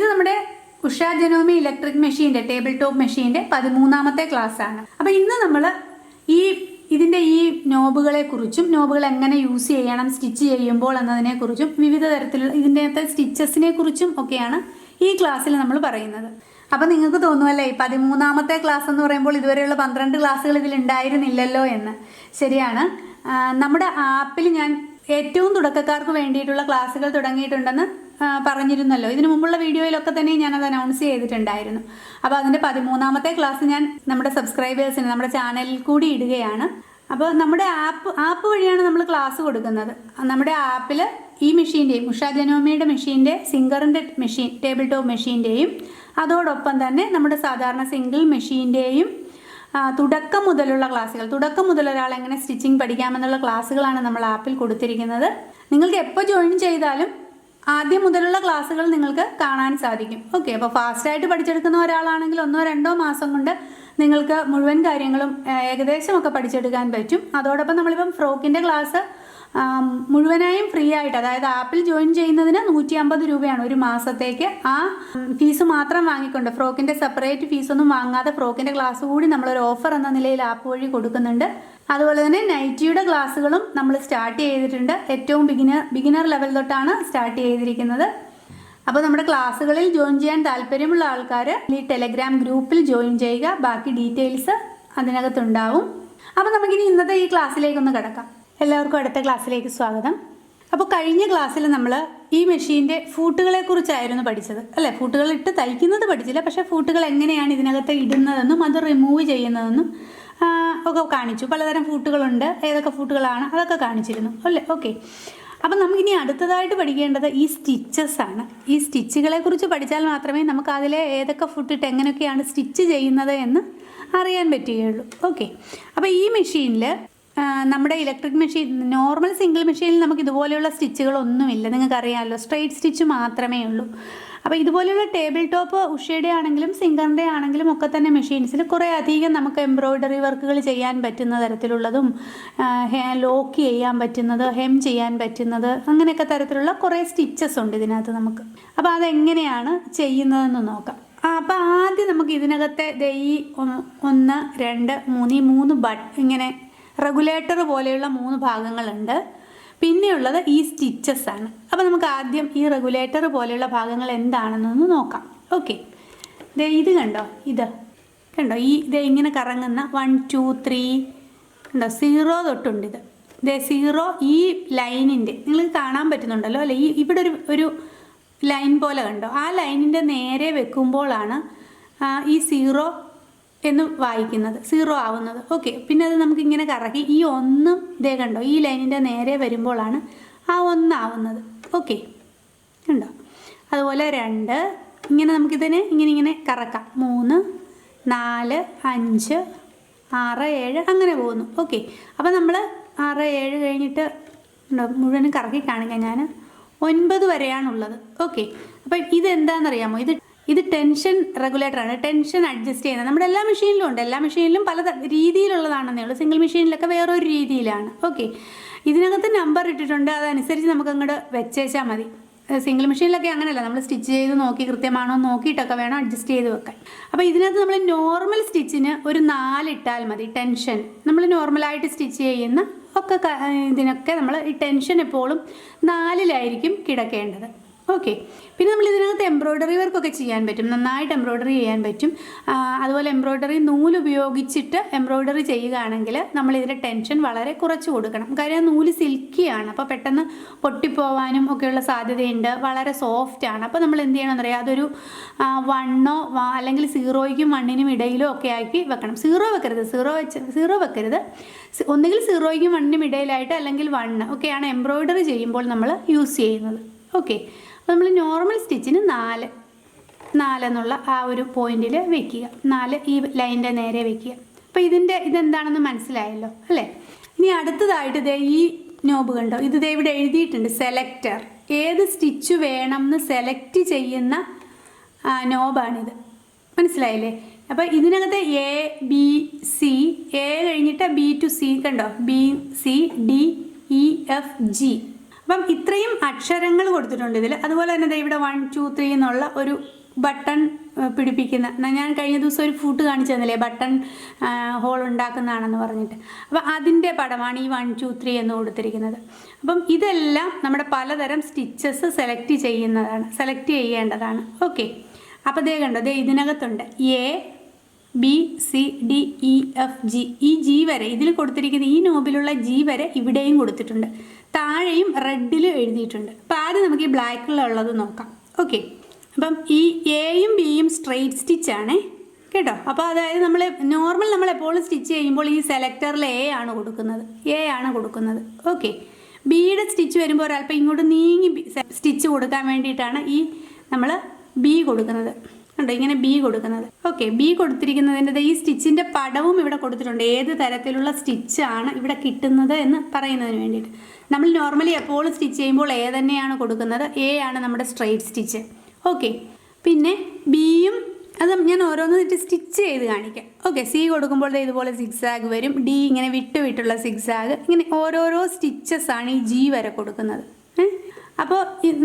ഇത് നമ്മുടെ Usha Janome electric മെഷീന്റെ ടേബിൾ ടോപ്പ് മെഷീന്റെ പതിമൂന്നാമത്തെ ആണ്. അപ്പോൾ ഇന്ന് നമ്മൾ ഈ ഇതിന്റെ ഈ നോബുകളെ കുറിച്ചും നോബുകൾ എങ്ങനെ യൂസ് ചെയ്യണം സ്റ്റിച്ച് ചെയ്യുമ്പോൾ എന്നതിനെക്കുറിച്ചും വിവിധ തരത്തിലുള്ള ഇതിന്റെ സ്റ്റിച്ചസിനെ കുറിച്ചും ഒക്കെയാണ് ഈ ക്ലാസ്സിൽ നമ്മൾ പറയുന്നത്. അപ്പം നിങ്ങൾക്ക് തോന്നുമല്ലേ പതിമൂന്നാമത്തെ ക്ലാസ് എന്ന് പറയുമ്പോൾ ഇതുവരെയുള്ള പന്ത്രണ്ട് ക്ലാസ്സുകൾ ഇതിൽ ഉണ്ടായിരുന്നില്ലല്ലോ എന്ന്. ശരിയാണ്. നമ്മുടെ ആപ്പിൽ ഞാൻ ഏറ്റവും തുടക്കക്കാർക്ക് വേണ്ടിയിട്ടുള്ള ക്ലാസ്സുകൾ തുടങ്ങിയിട്ടുണ്ടെന്ന് പറഞ്ഞിരുന്നല്ലോ. ഇതിനു മുമ്പുള്ള വീഡിയോയിലൊക്കെ തന്നെ ഞാൻ ഞാനത് അനൗൺസ് ചെയ്തിട്ടുണ്ടായിരുന്നു. അപ്പോൾ അതിന്റെ പതിമൂന്നാമത്തെ ക്ലാസ് ഞാൻ നമ്മുടെ സബ്സ്ക്രൈബേഴ്സിന് നമ്മുടെ ചാനലിൽ കൂടി ഇടുകയാണ്. അപ്പോൾ നമ്മുടെ ആപ്പ് ആപ്പ് വഴിയാണ് നമ്മൾ ക്ലാസ് കൊടുക്കുന്നത്. നമ്മുടെ ആപ്പിൽ ഈ മെഷീന്റെയും ഉഷ ജനോമിയുടെ മെഷീന്റെ സിംഗറിന്റെ മെഷീൻ ടേബിൾ ടോപ്പ് മെഷീന്റെയും അതോടൊപ്പം തന്നെ നമ്മുടെ സാധാരണ സിംഗിൾ മെഷീന്റെയും തുടക്കം മുതലുള്ള ക്ലാസ്സുകൾ. തുടക്കം മുതൽ ഒരാൾ എങ്ങനെ സ്റ്റിച്ചിങ് പഠിക്കാമെന്നുള്ള ക്ലാസ്സുകളാണ് നമ്മൾ ആപ്പിൽ കൊടുത്തിരിക്കുന്നത്. നിങ്ങൾക്ക് എപ്പോൾ ജോയിൻ ചെയ്താലും ആദ്യം മുതലുള്ള ക്ലാസ്സുകൾ നിങ്ങൾക്ക് കാണാൻ സാധിക്കും. ഓക്കെ അപ്പോൾ ഫാസ്റ്റായിട്ട് പഠിച്ചെടുക്കുന്ന ഒരാളാണെങ്കിൽ ഒന്നോ രണ്ടോ മാസം കൊണ്ട് നിങ്ങൾക്ക് മുഴുവൻ കാര്യങ്ങളും ഏകദേശമൊക്കെ പഠിച്ചെടുക്കാൻ പറ്റും. അതോടൊപ്പം നമ്മളിപ്പം ഫ്രോക്കിന്റെ ക്ലാസ് മുഴുവനായും ഫ്രീ ആയിട്ട് അതായത് ആപ്പിൽ ജോയിൻ ചെയ്യുന്നതിന് നൂറ്റി അമ്പത് രൂപയാണ് ഒരു മാസത്തേക്ക്. ആ ഫീസ് മാത്രം വാങ്ങിക്കൊണ്ട് ഫ്രോക്കിന്റെ സെപ്പറേറ്റ് ഫീസൊന്നും വാങ്ങാതെ ഫ്രോക്കിന്റെ ക്ലാസ് കൂടി നമ്മളൊരു ഓഫർ എന്ന നിലയിൽ ആപ്പ് വഴി കൊടുക്കുന്നുണ്ട്. അതുപോലെ തന്നെ നൈറ്റിയുടെ ക്ലാസ്സുകളും നമ്മൾ സ്റ്റാർട്ട് ചെയ്തിട്ടുണ്ട്. ഏറ്റവും ബിഗിനർ ബിഗിനർ ലെവൽ തൊട്ടാണ് സ്റ്റാർട്ട് ചെയ്തിരിക്കുന്നത്. അപ്പോൾ നമ്മുടെ ക്ലാസ്സുകളിൽ ജോയിൻ ചെയ്യാൻ താല്പര്യമുള്ള ആൾക്കാർ ഈ ടെലഗ്രാം ഗ്രൂപ്പിൽ ജോയിൻ ചെയ്യുക. ബാക്കി ഡീറ്റെയിൽസ് അതിനകത്തുണ്ടാവും. അപ്പോൾ നമുക്കിനി ഇന്നത്തെ ഈ ക്ലാസ്സിലേക്കൊന്ന് കിടക്കാം. എല്ലാവർക്കും അടുത്ത ക്ലാസ്സിലേക്ക് സ്വാഗതം. അപ്പോൾ കഴിഞ്ഞ ക്ലാസ്സിൽ നമ്മൾ ഈ മെഷീന്റെ ഫൂട്ടുകളെ കുറിച്ചായിരുന്നു പഠിച്ചത്. അല്ലേ? ഫൂട്ടുകൾ ഇട്ട് തയ്ക്കുന്നത് പഠിച്ചില്ല. പക്ഷേ ഫൂട്ടുകൾ എങ്ങനെയാണ് ഇതിനകത്ത് ഇടുന്നതെന്നും അത് റിമൂവ് ചെയ്യുന്നതെന്നും ഒക്കെ കാണിച്ചു. പലതരം ഫൂട്ടുകളുണ്ട്. ഏതൊക്കെ ഫൂട്ടുകളാണ് അതൊക്കെ കാണിച്ചിരുന്നു. അല്ലേ? ഓക്കെ. അപ്പം നമുക്കിനി അടുത്തതായിട്ട് പഠിക്കേണ്ടത് ഈ സ്റ്റിച്ചസ് ആണ്. ഈ സ്റ്റിച്ചുകളെ കുറിച്ച് പഠിച്ചാൽ മാത്രമേ നമുക്ക് അതിലെ ഏതൊക്കെ ഫുട്ടിട്ട് എങ്ങനെയൊക്കെയാണ് സ്റ്റിച്ച് ചെയ്യുന്നത് എന്ന് അറിയാൻ പറ്റുകയുള്ളൂ. ഓക്കെ. അപ്പോൾ ഈ മെഷീനിൽ നമ്മുടെ ഇലക്ട്രിക് മെഷീൻ നോർമൽ സിംഗിൾ മെഷീനിൽ നമുക്ക് ഇതുപോലെയുള്ള സ്റ്റിച്ചുകളൊന്നുമില്ല. നിങ്ങൾക്കറിയാമല്ലോ സ്ട്രെയിറ്റ് സ്റ്റിച്ച് മാത്രമേ ഉള്ളൂ. അപ്പോൾ ഇതുപോലെയുള്ള ടേബിൾ ടോപ്പ് ഉഷയുടെ ആണെങ്കിലും സിംഗറിന്റെ ആണെങ്കിലും ഒക്കെ തന്നെ മെഷീൻസിൽ കുറേ അധികം നമുക്ക് എംബ്രോയ്ഡറി വർക്കുകൾ ചെയ്യാൻ പറ്റുന്ന തരത്തിലുള്ളതും ലോക്ക് ചെയ്യാൻ പറ്റുന്നത് ഹെം ചെയ്യാൻ പറ്റുന്നത് അങ്ങനെയൊക്കെ തരത്തിലുള്ള കുറേ സ്റ്റിച്ചസ് ഉണ്ട് ഇതിനകത്ത് നമുക്ക്. അപ്പോൾ അതെങ്ങനെയാണ് ചെയ്യുന്നതെന്ന് നോക്കാം. അപ്പോൾ ആദ്യം നമുക്ക് ഇതിനകത്തെ ഈ ഒന്ന് രണ്ട് മൂന്ന് ഈ മൂന്ന് ബട്ട് ഇങ്ങനെ റെഗുലേറ്റർ പോലെയുള്ള മൂന്ന് ഭാഗങ്ങളുണ്ട്. പിന്നെയുള്ളത് ഈ സ്റ്റിച്ചസ് ആണ്. അപ്പോൾ നമുക്ക് ആദ്യം ഈ റെഗുലേറ്റർ പോലെയുള്ള ഭാഗങ്ങൾ എന്താണെന്നൊന്ന് നോക്കാം. ഓക്കെ ദേ ഇത് കണ്ടോ? ഇത് കണ്ടോ? ഈ ഇത് ഇങ്ങനെ കറങ്ങുന്ന വൺ ടു ത്രീ കണ്ടോ? സീറോ തൊട്ടുണ്ട് ഇത്. ദേ സീറോ ഈ ലൈനിന്റെ നിങ്ങൾക്ക് കാണാൻ പറ്റുന്നുണ്ടല്ലോ അല്ലേ? ഈ ഇവിടെ ഒരു ഒരു ലൈൻ പോലെ കണ്ടോ? ആ ലൈനിന്റെ നേരെ വെക്കുമ്പോഴാണ് ഈ സീറോ എന്ന് വായിക്കുന്നത് സീറോ ആവുന്നത്. ഓക്കെ പിന്നെ അത് നമുക്ക് ഇങ്ങനെ കറക്കി ഈ ഒന്നും ഇതേ കണ്ടോ ഈ ലൈനിന്റെ നേരെ വരുമ്പോഴാണ് ആ ഒന്നാവുന്നത്. ഓക്കെ ഉണ്ടോ അതുപോലെ രണ്ട് ഇങ്ങനെ നമുക്കിതിനെ ഇങ്ങനെ ഇങ്ങനെ കറക്കാം. മൂന്ന് നാല് അഞ്ച് ആറ് ഏഴ് അങ്ങനെ പോകുന്നു. ഓക്കെ അപ്പോൾ നമ്മൾ ആറ് ഏഴ് കഴിഞ്ഞിട്ട് ഉണ്ടോ മുഴുവനും കറക്കി കാണിക്കാം ഞാൻ ഒൻപത് വരെയാണുള്ളത്. ഓക്കെ അപ്പം ഇതെന്താണെന്നറിയാമോ? ഇത് ഇത് ടെൻഷൻ റെഗുലേറ്ററാണ് ടെൻഷൻ അഡ്ജസ്റ്റ് ചെയ്യുന്നത്. നമ്മുടെ എല്ലാ മെഷീനിലും ഉണ്ട്. എല്ലാ മെഷീനിലും പല രീതിയിലുള്ളതാണെന്നേ ഉള്ളൂ. സിംഗിൾ മെഷീനിലൊക്കെ വേറൊരു രീതിയിലാണ്. ഓക്കെ. ഇതിനകത്ത് നമ്പർ ഇട്ടിട്ടുണ്ട്. അതനുസരിച്ച് നമുക്ക് അങ്ങോട്ട് വെച്ചേച്ചാൽ മതി സിംഗിൾ മെഷീനിലൊക്കെ അങ്ങനെയല്ല. നമ്മൾ സ്റ്റിച്ച് ചെയ്ത് നോക്കി കൃത്യമാണോ നോക്കിയിട്ടൊക്കെ വേണം അഡ്ജസ്റ്റ് ചെയ്ത് വെക്കാൻ. അപ്പോൾ ഇതിനകത്ത് നമ്മൾ നോർമൽ സ്റ്റിച്ചിന് ഒരു നാലിട്ടാൽ മതി ടെൻഷൻ. നമ്മൾ നോർമലായിട്ട് സ്റ്റിച്ച് ചെയ്യുന്ന ഒക്കെ ഇതിനൊക്കെ നമ്മൾ ഈ ടെൻഷൻ എപ്പോഴും നാലിലായിരിക്കും കിടക്കേണ്ടത്. ഓക്കെ പിന്നെ നമ്മൾ ഇതിനകത്ത് എംബ്രോയ്ഡറി വർക്കൊക്കെ ചെയ്യാൻ പറ്റും. നന്നായിട്ട് എംബ്രോയ്ഡറി ചെയ്യാൻ പറ്റും. അതുപോലെ എംബ്രോയ്ഡറി നൂൽ ഉപയോഗിച്ചിട്ട് എംബ്രോയ്ഡറി ചെയ്യുകയാണെങ്കിൽ നമ്മൾ ഇതിന്റെ ടെൻഷൻ വളരെ കുറച്ച് കൊടുക്കണം. കാര്യം നൂൽ സിൽക്കിയാണ് അപ്പോൾ പെട്ടെന്ന് പൊട്ടിപ്പോവാനും ഒക്കെയുള്ള സാധ്യതയുണ്ട്. വളരെ സോഫ്റ്റ് ആണ്. അപ്പോൾ നമ്മൾ എന്ത് ചെയ്യണമെന്ന് അറിയാം അതൊരു വണ്ണോ അല്ലെങ്കിൽ സീറോയ്ക്കും വണ്ണിനും ഇടയിലോ ഒക്കെ ആക്കി വെക്കണം. സീറോ വെക്കരുത്. സീറോ വെച്ച് സീറോ വെക്കരുത്. ഒന്നുകിൽ സീറോയ്ക്കും വണ്ണിനും ഇടയിലായിട്ട് അല്ലെങ്കിൽ വണ്ണ് ഒക്കെയാണ് എംബ്രോയ്ഡറി ചെയ്യുമ്പോൾ നമ്മൾ യൂസ് ചെയ്യുന്നത്. ഓക്കെ അപ്പോൾ നമ്മൾ നോർമൽ സ്റ്റിച്ചിന് നാല്. നാലെന്നുള്ള ആ ഒരു പോയിന്റിൽ വെക്കുക. നാല് ഈ ലൈന്റെ നേരെ വെക്കുക. അപ്പോൾ ഇതിന്റെ ഇതെന്താണെന്ന് മനസ്സിലായല്ലോ അല്ലേ? ഇനി അടുത്തതായിട്ട് ഇതേ ഈ നോബ് കണ്ടോ? ഇത് ദേ ഇവിടെ എഴുതിയിട്ടുണ്ട് സെലക്ടർ ഏത് സ്റ്റിച്ച് വേണം എന്ന് സെലക്ട് ചെയ്യുന്ന നോബാണിത് മനസ്സിലായില്ലേ? അപ്പോൾ ഇതിനകത്ത് എ ബി സി എ കഴിഞ്ഞിട്ട് ബി ടു സി കണ്ടോ? B C D E F G അപ്പം ഇത്രയും അക്ഷരങ്ങൾ കൊടുത്തിട്ടുണ്ട് ഇതിൽ അതുപോലെ തന്നെ ഇവിടെ വൺ ടു ത്രീ എന്നുള്ള ഒരു ബട്ടൺ പിടിപ്പിക്കുന്ന. ഞാൻ കഴിഞ്ഞ ദിവസം ഒരു ഫുഡ് കാണിച്ചു തന്നില്ലേ? ബട്ടൺ ഹോൾ ഉണ്ടാക്കുന്നതാണെന്ന് പറഞ്ഞിട്ട്. അപ്പം അതിന്റെ പടമാണ് ഈ വൺ ടു ത്രീ എന്ന് കൊടുത്തിരിക്കുന്നത്. അപ്പം ഇതെല്ലാം നമ്മുടെ പലതരം സ്റ്റിച്ചസ് സെലക്ട് ചെയ്യുന്നതാണ് സെലക്ട് ചെയ്യേണ്ടതാണ്. ഓക്കെ അപ്പോൾ ദേ കണ്ടോ ദേ ഇതിനകത്തുണ്ട്. A B C D E F G ഈ ജി വരെ ഇതിൽ കൊടുത്തിരിക്കുന്ന ഈ നോബിലുള്ള ജി വരെ ഇവിടെയും കൊടുത്തിട്ടുണ്ട്. താഴെയും റെഡിൽ എഴുതിയിട്ടുണ്ട്. അപ്പോൾ ആദ്യം നമുക്ക് ഈ ബ്ലാക്കിലുള്ളത് നോക്കാം. ഓക്കെ അപ്പം ഈ എയും ബിയും സ്ട്രെയിറ്റ് സ്റ്റിച്ച് ആണ്. കേട്ടോ? അപ്പോൾ അതായത് നമ്മൾ നോർമൽ നമ്മൾ എപ്പോഴും സ്റ്റിച്ച് ചെയ്യുമ്പോൾ ഈ സെലക്ടറിൽ എ ആണ് കൊടുക്കുന്നത്. എ ആണ് കൊടുക്കുന്നത്. ഓക്കെ ബിയുടെ സ്റ്റിച്ച് വരുമ്പോൾ ഒരല്പം ഇങ്ങോട്ട് നീങ്ങി സ്റ്റിച്ച് കൊടുക്കാൻ വേണ്ടിയിട്ടാണ് ഈ നമ്മൾ ബി കൊടുക്കുന്നത്. കണ്ടോ ഇങ്ങനെ ബി കൊടുക്കുന്നത്. ഓക്കെ ബി കൊടുത്തിരിക്കുന്നതിന്റെ ഈ സ്റ്റിച്ചിന്റെ പടവും ഇവിടെ കൊടുത്തിട്ടുണ്ട്. ഏത് തരത്തിലുള്ള സ്റ്റിച്ചാണ് ഇവിടെ കിട്ടുന്നത് എന്ന് പറയുന്നതിന് വേണ്ടിയിട്ട്. നമ്മൾ നോർമലി എപ്പോൾ സ്റ്റിച്ച് ചെയ്യുമ്പോൾ എ തന്നെയാണ് കൊടുക്കുന്നത്. എ ആണ് നമ്മുടെ സ്ട്രെയിറ്റ് സ്റ്റിച്ച് ഓക്കെ പിന്നെ ബിയും അത് ഞാൻ ഓരോന്നിട്ട് സ്റ്റിച്ച് ചെയ്ത് കാണിക്കാം. ഓക്കെ സി കൊടുക്കുമ്പോൾ ഇതുപോലെ സിക്സാഗ് വരും. ഡി ഇങ്ങനെ വിട്ട് വിട്ടുള്ള സിക്സാഗ് ഇങ്ങനെ ഓരോരോ സ്റ്റിച്ചസ് ആണ് ഈ ജി വരെ കൊടുക്കുന്നത്. അപ്പോൾ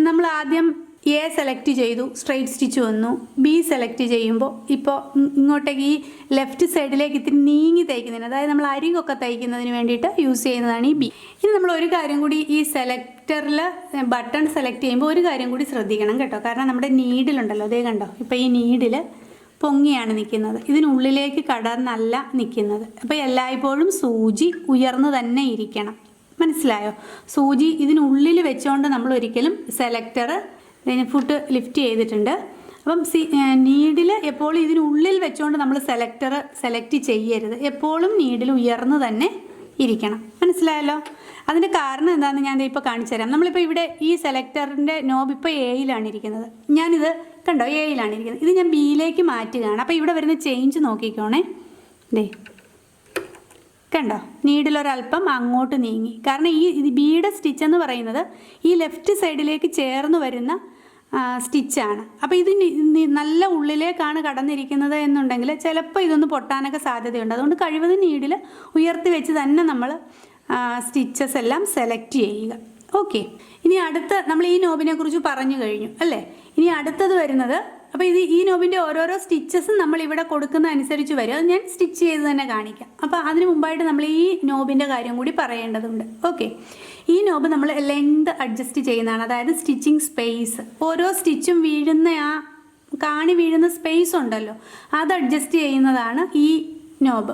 നമ്മൾ ആദ്യം എ സെലക്ട് ചെയ്തു സ്ട്രെയിറ്റ് സ്റ്റിച്ച് വന്നു. ബി സെലക്ട് ചെയ്യുമ്പോൾ ഇപ്പോൾ ഇങ്ങോട്ടേക്ക് ഈ ലെഫ്റ്റ് സൈഡിലേക്ക് ഇത്തിരി നീങ്ങി തയ്ക്കുന്നതിന് അതായത് നമ്മൾ അരികൊക്കെ തയ്ക്കുന്നതിന് വേണ്ടിയിട്ട് യൂസ് ചെയ്യുന്നതാണ് ഈ ബി ഇനി നമ്മൾ ഒരു കാര്യം കൂടി ഈ സെലക്ടറിൽ ബട്ടൺ സെലക്ട് ചെയ്യുമ്പോൾ ഒരു കാര്യം കൂടി ശ്രദ്ധിക്കണം കേട്ടോ. കാരണം നമ്മുടെ നീഡിലുണ്ടല്ലോ അതേ കണ്ടോ? ഇപ്പോൾ ഈ നീഡിൽ പൊങ്ങിയാണ് നിൽക്കുന്നത്. ഇതിനുള്ളിലേക്ക് കടന്നല്ല നിൽക്കുന്നത്. അപ്പോൾ എല്ലായ്പ്പോഴും സൂചി ഉയർന്നു തന്നെ ഇരിക്കണം. മനസ്സിലായോ? സൂചി ഇതിനുള്ളിൽ വെച്ചുകൊണ്ട് നമ്മൾ ഒരിക്കലും സെലക്ടർ ഫുട്ട് ലിഫ്റ്റ് ചെയ്തിട്ടുണ്ട്. അപ്പം സി നീഡിൽ എപ്പോഴും ഇതിനുള്ളിൽ വെച്ചുകൊണ്ട് നമ്മൾ സെലക്ടർ സെലക്ട് ചെയ്യരുത്. എപ്പോഴും നീഡിൽ ഉയർന്നു തന്നെ ഇരിക്കണം. മനസ്സിലായല്ലോ? അതിന്റെ കാരണം എന്താണെന്ന് ഞാൻ ഇപ്പോൾ കാണിച്ചു തരാം നമ്മളിപ്പോൾ ഇവിടെ ഈ സെലക്ടറിന്റെ നോബ് ഇപ്പോൾ എയിലാണ് ഇരിക്കുന്നത്. ഞാനിത് കണ്ടോ? എയിലാണ് ഇരിക്കുന്നത്. ഇത് ഞാൻ ബിയിലേക്ക് മാറ്റുകയാണ്. അപ്പോൾ ഇവിടെ വരുന്ന ചേഞ്ച് നോക്കിക്കോണേ. ദേ കണ്ടോ? നീഡിലൊരല്പം അങ്ങോട്ട് നീങ്ങി. കാരണം ഈ ബിയുടെ സ്റ്റിച്ച് എന്ന് പറയുന്നത് ഈ ലെഫ്റ്റ് സൈഡിലേക്ക് ചേർന്ന് വരുന്ന സ്റ്റിച്ചാണ്. അപ്പോൾ ഇത് നല്ല ഉള്ളിലേക്കാണ് കടന്നിരിക്കുന്നത് എന്നുണ്ടെങ്കിൽ ചിലപ്പോൾ ഇതൊന്ന് പൊട്ടാനൊക്കെ സാധ്യതയുണ്ട്. അതുകൊണ്ട് കഴിവതും നീഡിൽ ഉയർത്തി വെച്ച് തന്നെ നമ്മൾ സ്റ്റിച്ചസ് എല്ലാം സെലക്ട് ചെയ്യുക. ഓക്കെ. ഇനി അടുത്ത നമ്മൾ ഈ നോബിനെ കുറിച്ച് പറഞ്ഞു കഴിഞ്ഞു അല്ലേ? ഇനി അടുത്തത് വരുന്നത് അപ്പോൾ ഇത് ഈ നോബിന്റെ ഓരോരോ സ്റ്റിച്ചസും നമ്മൾ ഇവിടെ കൊടുക്കുന്ന അനുസരിച്ച് വരും. അത് ഞാൻ സ്റ്റിച്ച് ചെയ്ത് തന്നെ കാണിക്കാം. അപ്പോൾ അതിന് മുമ്പായിട്ട് നമ്മൾ ഈ നോബിന്റെ കാര്യം കൂടി പറയേണ്ടതുണ്ട്. ഓക്കെ. ഈ നോബ് നമ്മൾ ലെങ്ത് അഡ്ജസ്റ്റ് ചെയ്യുന്നതാണ്. അതായത് സ്റ്റിച്ചിങ് സ്പേസ് ഓരോ സ്റ്റിച്ചും വീഴുന്ന ആ കാണി വീഴുന്ന സ്പേസ് ഉണ്ടല്ലോ. അത് അഡ്ജസ്റ്റ് ചെയ്യുന്നതാണ് ഈ നോബ്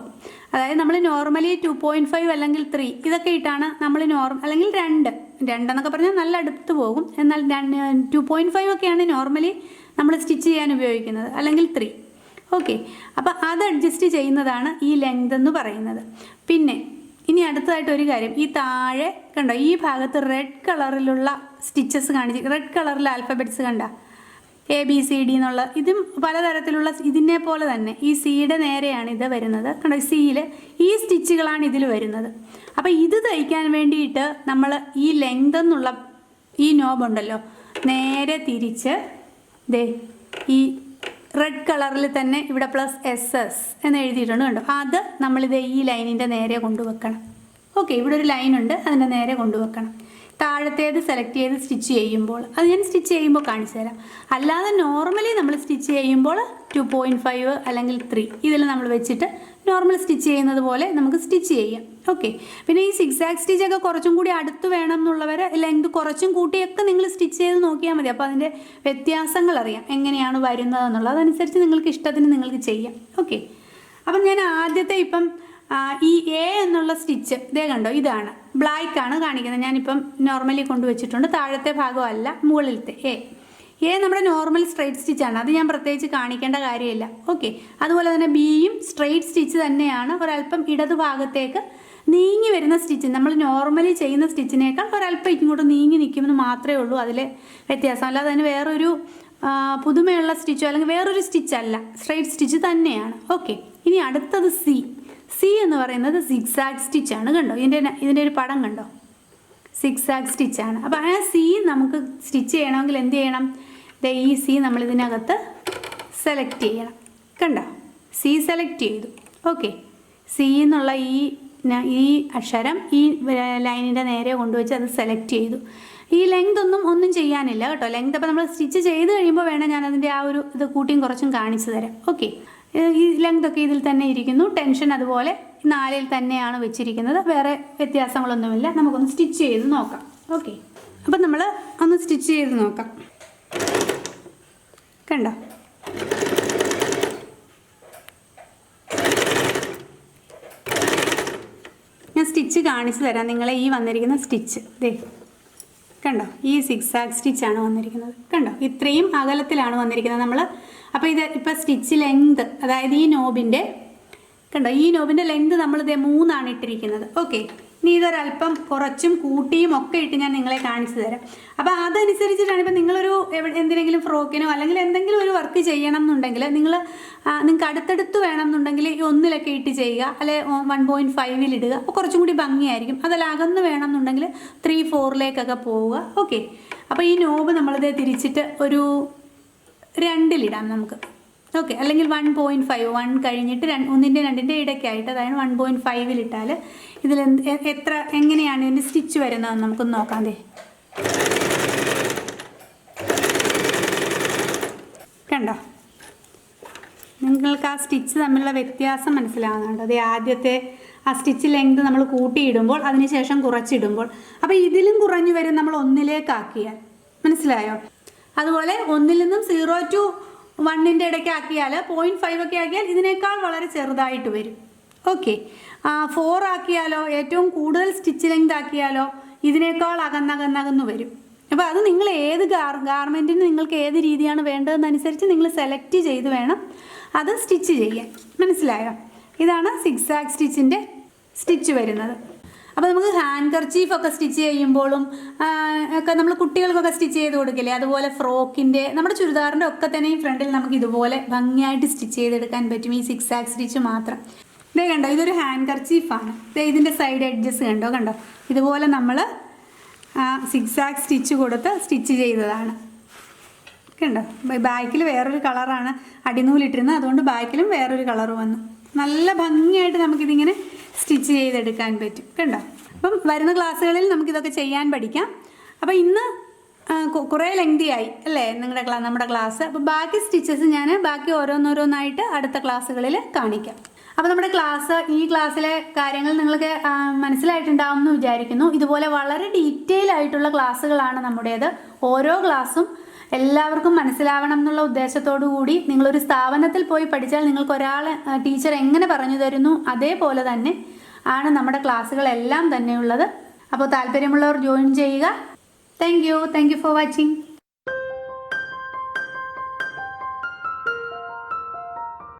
അതായത് നമ്മൾ നോർമലി ടു പോയിന്റ് ഫൈവ് അല്ലെങ്കിൽ ത്രീ ഇതൊക്കെ ഇട്ടാണ് നമ്മൾ നോർമൽ അല്ലെങ്കിൽ രണ്ട്. രണ്ടെന്നൊക്കെ പറഞ്ഞാൽ നല്ല അടുത്ത് പോകും. എന്നാൽ ടു പോയിന്റ് ഫൈവ് ഒക്കെയാണ് നോർമലി നമ്മൾ സ്റ്റിച്ച് ചെയ്യാൻ ഉപയോഗിക്കുന്നത്. അല്ലെങ്കിൽ ത്രീ ഓക്കെ അപ്പോൾ അത് അഡ്ജസ്റ്റ് ചെയ്യുന്നതാണ് ഈ ലെങ്ത് എന്ന് പറയുന്നത്. പിന്നെ ഇനി അടുത്തതായിട്ട് ഒരു കാര്യം. ഈ താഴെ കണ്ടോ ഈ ഭാഗത്ത് റെഡ് കളറിലുള്ള സ്റ്റിച്ചസ് കാണിച്ച് റെഡ് കളറിൽ ആൽഫബറ്റ്സ് കണ്ട. എ ബി സി ഡി എന്നുള്ള ഇതും പലതരത്തിലുള്ള ഇതിനെ പോലെ തന്നെ ഈ സിയുടെ നേരെയാണ് ഇത് വരുന്നത്. കണ്ടോ സിയിൽ ഈ സ്റ്റിച്ചുകളാണ് ഇതിൽ വരുന്നത്. അപ്പോൾ ഇത് തയ്ക്കാൻ വേണ്ടിയിട്ട് നമ്മൾ ഈ ലെങ്ത് എന്നുള്ള ഈ നോബ് ഉണ്ടല്ലോ നേരെ തിരിച്ച് ദേ ഈ റെഡ് കളറിൽ തന്നെ ഇവിടെ പ്ലസ് എസ് എസ് എന്ന് എഴുതിയിട്ടുണ്ട് കണ്ടോ? അത് നമ്മളിത് ഈ ലൈനിന്റെ നേരെ കൊണ്ടുവെക്കണം. ഓക്കെ ഇവിടെ ഒരു ലൈൻ ഉണ്ട് അതിന്റെ നേരെ കൊണ്ടുവെക്കണം. താഴത്തേത് സെലക്ട് ചെയ്ത് സ്റ്റിച്ച് ചെയ്യുമ്പോൾ അത് ഞാൻ സ്റ്റിച്ച് ചെയ്യുമ്പോൾ കാണിച്ചു തരാം. അല്ലാതെ നോർമലി നമ്മൾ സ്റ്റിച്ച് ചെയ്യുമ്പോൾ ടു പോയിന്റ് ഫൈവ് അല്ലെങ്കിൽ ത്രീ ഇതിൽ നമ്മൾ വെച്ചിട്ട് നോർമൽ സ്റ്റിച്ച് ചെയ്യുന്നത് പോലെ നമുക്ക് സ്റ്റിച്ച് ചെയ്യാം. ഓക്കെ പിന്നെ ഈ സിക്സ് ആക്സ് സ്റ്റിച്ച് ഒക്കെ കുറച്ചും കൂടി അടുത്ത് വേണം എന്നുള്ളവർ ലെങ്ത് കുറച്ചും കൂട്ടിയൊക്കെ നിങ്ങൾ സ്റ്റിച്ച് ചെയ്ത് നോക്കിയാൽ മതി. അപ്പോൾ അതിന്റെ വ്യത്യാസങ്ങൾ അറിയാം. എങ്ങനെയാണ് വരുന്നത് എന്നുള്ളത്. അതനുസരിച്ച് നിങ്ങൾക്ക് ഇഷ്ടത്തിന് നിങ്ങൾക്ക് ചെയ്യാം. ഓക്കെ അപ്പം ഞാൻ ആദ്യത്തെ ഇപ്പം ഈ എ എന്നുള്ള സ്റ്റിച്ച് ഇതേ കണ്ടോ ഇതാണ്. ബ്ലാക്ക് ആണ് കാണിക്കുന്നത്. ഞാനിപ്പം നോർമലി കൊണ്ടുവച്ചിട്ടുണ്ട്. താഴത്തെ ഭാഗമല്ല മുകളിലത്തെ എ എ നമ്മുടെ നോർമൽ സ്ട്രെയിറ്റ് സ്റ്റിച്ചാണ് അത് ഞാൻ പ്രത്യേകിച്ച് കാണിക്കേണ്ട കാര്യമില്ല. ഓക്കെ അതുപോലെ തന്നെ ബിയും സ്ട്രെയിറ്റ് സ്റ്റിച്ച് തന്നെയാണ്. ഒരല്പം ഇടതു ഭാഗത്തേക്ക് നീങ്ങി വരുന്ന സ്റ്റിച്ച് നമ്മൾ നോർമലി ചെയ്യുന്ന സ്റ്റിച്ചിനേക്കാൾ ഒരല്പം ഇങ്ങോട്ട് നീങ്ങി നിൽക്കുമെന്ന് മാത്രമേ ഉള്ളൂ അതിൽ വ്യത്യാസം. അല്ലാതെ അതിന് വേറൊരു പുതുമയുള്ള സ്റ്റിച്ചോ അല്ലെങ്കിൽ വേറൊരു സ്റ്റിച്ച് അല്ല. സ്ട്രെയിറ്റ് സ്റ്റിച്ച് തന്നെയാണ്. ഓക്കെ ഇനി അടുത്തത് സി സി എന്ന് പറയുന്നത് സിക്സാഗ് സ്റ്റിച്ചാണ് കണ്ടോ? ഇതിന്റെ ഇതിന്റെ ഒരു പടം കണ്ടോ? സിക്സാഗ് സ്റ്റിച്ചാണ് അപ്പോൾ ആ സി നമുക്ക് സ്റ്റിച്ച് ചെയ്യണമെങ്കിൽ എന്ത് ചെയ്യണം? ദേ ഈ സി നമ്മൾ ഇതിനകത്ത് സെലക്ട് ചെയ്യണം. കണ്ടോ? സി സെലക്ട് ചെയ്തു. ഓക്കെ സി എന്നുള്ള ഈ ഈ അക്ഷരം ഈ ലൈനിന്റെ നേരെ കൊണ്ടുവച്ച് അത് സെലക്ട് ചെയ്തു. ഈ ലെങ്ത് ഒന്നും ഒന്നും ചെയ്യാനില്ല കേട്ടോ. ലെങ്ത് അപ്പോൾ നമ്മൾ സ്റ്റിച്ച് ചെയ്ത് കഴിയുമ്പോൾ വേണം ഞാൻ അതിന്റെ ആ ഒരു ഇത് കൂട്ടിയും കുറച്ചും കാണിച്ചു തരാം ഓക്കെ ഈ ലെങ്ത് ഒക്കെ ഇതിൽ തന്നെ ഇരിക്കുന്നു. ടെൻഷൻ അതുപോലെ നാലിൽ തന്നെയാണ് വെച്ചിരിക്കുന്നത്. വേറെ വ്യത്യാസങ്ങളൊന്നുമില്ല. നമുക്കൊന്ന് സ്റ്റിച്ച് ചെയ്ത് നോക്കാം. ഓക്കെ അപ്പം നമ്മൾ ഒന്ന് സ്റ്റിച്ച് ചെയ്ത് നോക്കാം. കണ്ടോ? ഞാൻ സ്റ്റിച്ച് കാണിച്ചു തരാം. നിങ്ങളെ ഈ വന്നിരിക്കുന്ന സ്റ്റിച്ച്. ദേ കണ്ടോ? ഈ സിക്സ് ആക്ക് സ്റ്റിച്ചാണ് വന്നിരിക്കുന്നത്. കണ്ടോ? ഇത്രയും അകലത്തിലാണ് വന്നിരിക്കുന്നത് നമ്മൾ അപ്പോൾ ഇത് ഇപ്പോൾ സ്റ്റിച്ച് ലെങ്ത് അതായത് ഈ നോബിന്റെ കണ്ടോ? ഈ നോബിന്റെ ലെങ്ത് നമ്മൾ ഇതേ മൂന്നാണ് ഇട്ടിരിക്കുന്നത്. ഓക്കെ ഇനി ഇതൊരല്പം കുറച്ചും കൂട്ടിയും ഒക്കെ ഇട്ട് ഞാൻ നിങ്ങളെ കാണിച്ചു തരാം. അപ്പോൾ അതനുസരിച്ചിട്ടാണ് ഇപ്പം നിങ്ങളൊരു എന്തിനെങ്കിലും ഫ്രോക്കിനോ അല്ലെങ്കിൽ എന്തെങ്കിലും ഒരു വർക്ക് ചെയ്യണം എന്നുണ്ടെങ്കിൽ നിങ്ങൾ നിങ്ങൾക്ക് അടുത്തടുത്ത് വേണം എന്നുണ്ടെങ്കിൽ ഒന്നിലൊക്കെ ഇട്ട് ചെയ്യുക. അല്ലെ വൺ പോയിന്റ് ഫൈവിൽ ഇടുക. അപ്പോൾ കുറച്ചും കൂടി ഭംഗിയായിരിക്കും. അതല്ല അകന്ന് വേണം എന്നുണ്ടെങ്കിൽ ത്രീ ഫോറിലേക്കൊക്കെ പോവുക. ഓക്കെ അപ്പോൾ ഈ നോബ് നമ്മളിത് തിരിച്ചിട്ട് ഒരു രണ്ടിലിടാം നമുക്ക്. ഓക്കെ അല്ലെങ്കിൽ വൺ പോയിന്റ് ഫൈവ് വൺ കഴിഞ്ഞിട്ട് രണ്ട് ഒന്നിന്റെ രണ്ടിന്റെ ഇടയ്ക്കായിട്ട് അതായത് വൺ പോയിന്റ് ഫൈവിലിട്ടാൽ ഇതിൽ എത്ര എങ്ങനെയാണ് ഇതിന്റെ സ്റ്റിച്ച് വരുന്നതെന്ന് നമുക്കൊന്ന് നോക്കാം ദേ. കണ്ടോ? നിങ്ങൾക്ക് ആ സ്റ്റിച്ച് തമ്മിലുള്ള വ്യത്യാസം മനസ്സിലാവുന്നുണ്ട് അത് ആദ്യത്തെ ആ സ്റ്റിച്ച് ലെങ്ത് നമ്മൾ കൂട്ടിയിടുമ്പോൾ അതിനുശേഷം കുറച്ചിടുമ്പോൾ. അപ്പോൾ ഇതിലും കുറഞ്ഞു വരും നമ്മൾ ഒന്നിലേക്കാക്കിയാൽ മനസ്സിലായോ? അതുപോലെ ഒന്നിൽ നിന്നും സീറോ ടു വണ്ണിന്റെ ഇടയ്ക്ക് ആക്കിയാൽ പോയിന്റ് ഫൈവ് ഒക്കെ ആക്കിയാൽ ഇതിനേക്കാൾ വളരെ ചെറുതായിട്ട് വരും. ഓക്കെ ഫോർ ആക്കിയാലോ ഏറ്റവും കൂടുതൽ സ്റ്റിച്ച് ലെങ്ത് ആക്കിയാലോ ഇതിനേക്കാൾ അകന്നകന്നകന്ന് വരും. അപ്പോൾ അത് നിങ്ങൾ ഏത് ഗാർ ഗാർമെന്റിന് നിങ്ങൾക്ക് ഏത് രീതിയാണ് വേണ്ടതെന്നനുസരിച്ച് നിങ്ങൾ സെലക്ട് ചെയ്ത് വേണം അത് സ്റ്റിച്ച് ചെയ്യാൻ. മനസ്സിലായോ? ഇതാണ് സിക്സ് സ്റ്റിച്ചിന്റെ സ്റ്റിച്ച് വരുന്നത്. അപ്പോൾ നമുക്ക് ഹാൻഡ് കർച്ചീഫ് ഒക്കെ സ്റ്റിച്ച് ചെയ്യുമ്പോഴും ഒക്കെ നമ്മൾ കുട്ടികൾക്കൊക്കെ സ്റ്റിച്ച് ചെയ്ത് കൊടുക്കില്ലേ? അതുപോലെ ഫ്രോക്കിന്റെ നമ്മുടെ ചുരിദാറിന്റെ ഒക്കെ തന്നെ ഫ്രണ്ടിൽ നമുക്ക് ഇതുപോലെ ഭംഗിയായിട്ട് സ്റ്റിച്ച് ചെയ്തെടുക്കാൻ പറ്റും. ഈ സിക്സ് ആക്സ് സ്റ്റിച്ച് മാത്രം. ഇതേ കണ്ടോ ഇതൊരു ഹാൻഡ് കർച്ചീഫാണ് ഇതേ ഇതിന്റെ സൈഡ് എഡ്ജസ് കണ്ടോ കണ്ടോ? ഇതുപോലെ നമ്മൾ സിക്സ് ആക്സ് സ്റ്റിച്ച് കൊടുത്ത് സ്റ്റിച്ച് ചെയ്തതാണ്. കണ്ടോ? ബാക്കിൽ വേറൊരു കളറാണ് അടിനൂലിട്ടിരുന്നത്. അതുകൊണ്ട് ബാക്കിലും വേറൊരു കളർ വന്നു. നല്ല ഭംഗിയായിട്ട് നമുക്കിതിങ്ങനെ സ്റ്റിച്ച് ചെയ്തെടുക്കാൻ പറ്റും. കണ്ടോ? അപ്പം വരുന്ന ക്ലാസ്സുകളിൽ നമുക്കിതൊക്കെ ചെയ്യാൻ പഠിക്കാം. അപ്പോൾ ഇന്ന് കുറേ ലെങ്തി ആയി അല്ലേ നിങ്ങളുടെ നമ്മുടെ ക്ലാസ് അപ്പോൾ ബാക്കി സ്റ്റിച്ചസ് ഞാൻ ബാക്കി ഓരോന്നോരോന്നായിട്ട് അടുത്ത ക്ലാസ്സുകളിൽ കാണിക്കാം. അപ്പോൾ നമ്മുടെ ക്ലാസ് ഈ ക്ലാസ്സിലെ കാര്യങ്ങൾ നിങ്ങൾക്ക് മനസ്സിലായിട്ടുണ്ടാവും എന്ന് വിചാരിക്കുന്നു. ഇതുപോലെ വളരെ ഡീറ്റെയിൽ ആയിട്ടുള്ള ക്ലാസ്സുകളാണ് നമ്മുടേത്. ഓരോ ക്ലാസ്സും എല്ലാവർക്കും മനസ്സിലാവണം എന്നുള്ള ഉദ്ദേശത്തോടു കൂടി നിങ്ങളൊരു സ്ഥാപനത്തിൽ പോയി പഠിച്ചാൽ നിങ്ങൾക്ക് ഒരാൾ ടീച്ചർ എങ്ങനെ പറഞ്ഞു തരുന്നു അതേപോലെ തന്നെ ആണ് നമ്മുടെ ക്ലാസ്സുകളെല്ലാം തന്നെയുള്ളത്. അപ്പോൾ താല്പര്യമുള്ളവർ ജോയിൻ ചെയ്യുക. Thank you thank you for watching